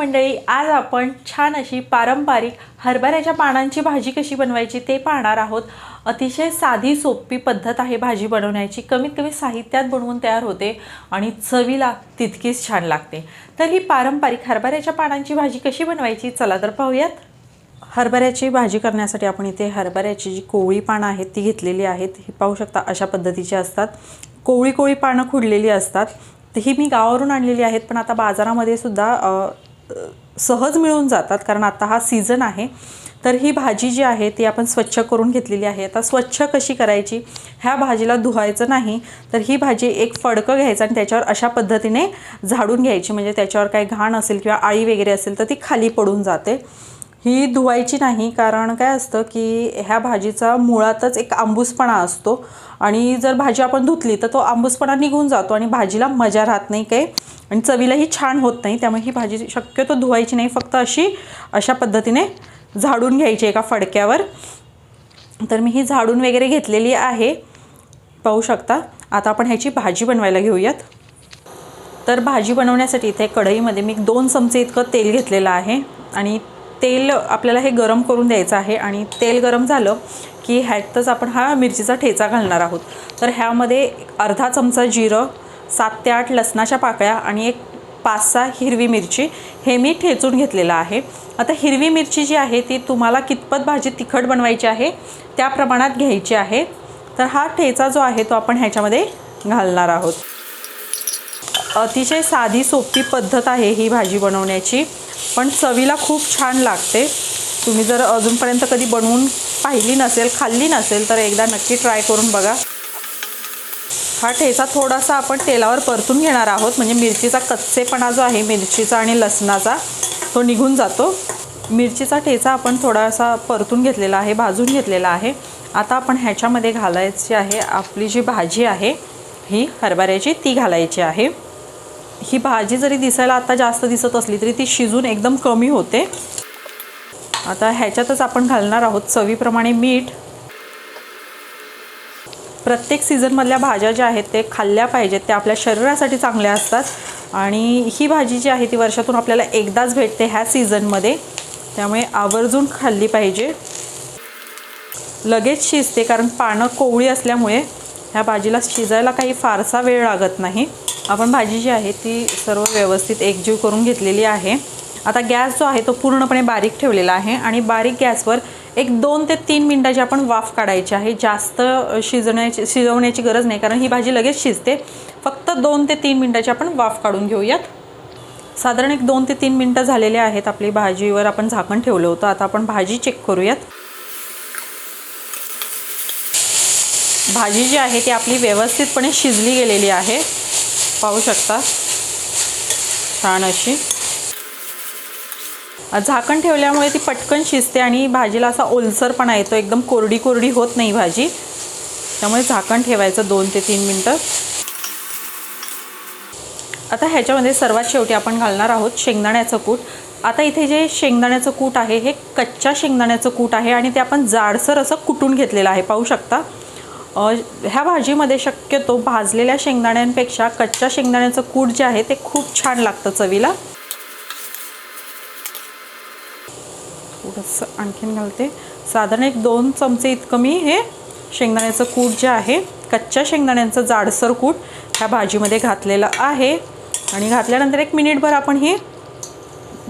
मंडळी आज आपण छान अशी पारंपरिक हरभऱ्याच्या पानांची भाजी कशी बनवायची ते पाहणार आहोत. अतिशय साधी सोपी पद्धत आहे भाजी बनवण्याची. कमीत कमी साहित्यात बनवून तयार होते आणि चवीला तितकीच छान लागते. तर ही पारंपरिक हरभऱ्याच्या पानांची भाजी कशी बनवायची चला तर पाहूयात. हरभऱ्याची भाजी करण्यासाठी आपण इथे हरभऱ्याची जी कोवळी पानं आहेत ती घेतलेली आहेत. ही पाहू शकता अशा पद्धतीची असतात. कोवळी कोवळी पानं खुडलेली असतात. ही मी गावावरून आणलेली आहेत पण आता बाजारामध्ये सुद्धा सहज मिळून जातात कारण आता हा सीझन आहे. तर ही भाजी जी आहे ती आपण स्वच्छ करून घेतलेली आहे. आता स्वच्छ कशी करायची? ह्या भाजीला धुवायचं नाही तर ही भाजी एक फडकं घ्यायचं आणि त्याच्यावर अशा पद्धतीने झाडून घ्यायची. म्हणजे त्याच्यावर काही घाण असेल किंवा आळी वगैरे असेल तर ती खाली पडून जाते. ही धुवायची नाही कारण काय असतं की ह्या भाजीचा मुळातच एक आंबूसपणा असतो. आणि जर भाजी आपण धुतली तर तो आंबूसपणा निघून जातो आणि भाजीला मजा राहत नाही काही. आणि चवीलाही छान होत नाही त्यामुळे ही भाजी शक्यतो धुवायची नाही फक्त अशी अशा पद्धतीने झाडून घ्यायची एका फडक्यावर. तर मी ही झाडून वगैरे घेतलेली आहे. पाहू शकता. आता आपण ह्याची भाजी बनवायला घेऊयात. तर भाजी बनवण्यासाठी इथे कढईमध्ये मी दोन चमचे इतकं तेल घेतलेलं आहे. आणि तेल आपल्याला हे गरम करून द्यायचं आहे आणि तेल गरम झालं की ह्यातच आपण हा मिरचीचा ठेचा घालणार आहोत. तर ह्यामध्ये अर्धा चमचा जिरं सात ते आठ लसणाच्या पाकळ्या आणि एक पाच सहा हिरवी मिरची हे मी ठेचून घेतलेलं आहे. आता हिरवी मिरची जी आहे ती तुम्हाला कितपत भाजी तिखट बनवायची आहे त्या प्रमाणात घ्यायची आहे. तर हा ठेचा जो आहे तो आपण ह्याच्यामध्ये घालणार आहोत. अतिशय साधी सोपी पद्धत आहे ही भाजी बनवण्याची. पण चवीला खूप छान लागते. तुम्ही जर अजूनपर्यंत कधी बनवून पाहिली नसेल खाल्ली नसेल तर एकदा नक्की ट्राय करून बघा. हा ठेचा थोडासा आपण तेलावर परतून घेणार आहोत. म्हणजे मिरचीचा कच्चेपणा जो आहे मिरचीचा आणि लसणाचा तो निघून जातो. मिरचीचा ठेचा आपण थोडासा परतून घेतलेला आहे भाजून घेतलेला आहे. आता आपण ह्याच्यामध्ये घालायची आहे आपली जी भाजी आहे ही हरभऱ्याची ती घालायची आहे. ही भाजी जरी दिसायला आता जास्त दिसत असली तरी ती शिजून एकदम कमी होते. आता ह्याच्यातच आपण घालणार आहोत चवीप्रमाणे मीठ. प्रत्येक सीझनमधल्या भाज्या ज्या आहेत ते खाल्ल्या पाहिजेत त्या आपल्या शरीरासाठी चांगल्या असतात. आणि ही भाजी जी आहे ती वर्षातून आपल्याला एकदाच भेटते ह्या सीझनमध्ये. त्यामुळे आवर्जून खाल्ली पाहिजे. लगेच शिजते कारण पानं कोवळी असल्यामुळे ह्या भाजीला शिजायला काही फारसा वेळ लागत नाही. आपण भाजी जी आहे ती सर्व व्यवस्थित एकजीव करून घेतलेली आहे. आता गॅस जो आहे तो पूर्णपणे बारीक ठेवलेला आहे आणि बारीक गॅसवर एक दोन ते तीन मिनटाची आपण वाफ काढायची आहे. जास्त शिजण्याची शिजवण्याची गरज नाही कारण ही भाजी लगेच शिजते. फक्त दोन ते तीन मिनटाची आपण वाफ काढून घेऊयात. साधारण एक दोन ते तीन मिनटं झालेले आहेत आपली भाजीवर आपण झाकण ठेवलं होतं. आता आपण भाजी चेक करूयात. भाजी जी आहे ती आपली व्यवस्थितपणे शिजली गेलेली आहे. पाहू शकता. छान अशी. झाकण ठेवल्यामुळे ती पटकन शिजते आणि भाजीला असा ओलसरपणा येतो. एकदम कोरडी कोरडी होत नाही भाजी. त्यामुळे झाकण ठेवायचं दोन ते तीन मिनटं. आता ह्याच्यामध्ये सर्वात शेवटी आपण घालणार आहोत शेंगदाण्याचं कूट. आता इथे जे शेंगदाण्याचं कूट आहे हे कच्च्या शेंगदाण्याचं कूट आहे आणि ते आपण जाडसर असं कुटून घेतलेलं आहे. पाहू शकता. ह्या भाजीमध्ये शक्यतो भाजलेल्या शेंगदाण्यांपेक्षा कच्च्या शेंगदाण्याचं कूट जे आहे ते खूप छान लागतं चवीला. थोडंसं आणखीन घालते. साधारण एक दोन चमचे इतकं मी हे शेंगदाण्याचं कूट जे आहे कच्च्या शेंगदाण्यांचं जाडसर कूट ह्या भाजीमध्ये घातलेलं आहे. आणि घातल्यानंतर एक मिनिटभर आपण ही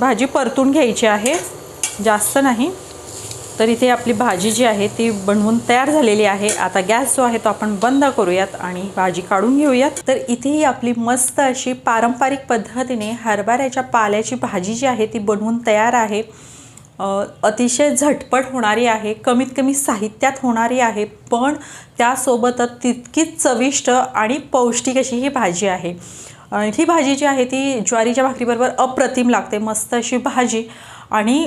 भाजी परतून घ्यायची आहे. जास्त नाही. तर इथे आपली भाजी जी आहे ती बनवून तयार झालेली आहे. आता गॅस जो आहे तो आपण बंद करूयात आणि भाजी काढून घेऊयात. तर इथेही आपली मस्त अशी पारंपरिक पद्धतीने हरभऱ्याच्या पाल्याची भाजी जी आहे ती बनवून तयार आहे. अतिशय झटपट होणारी आहे कमीत कमी साहित्यात होणारी आहे पण त्यासोबतच तितकीच चविष्ट आणि पौष्टिक अशी ही भाजी आहे. ही भाजी जी आहे ती ज्वारीच्या भाकरीबरोबर अप्रतिम लागते मस्त अशी भाजी. आणि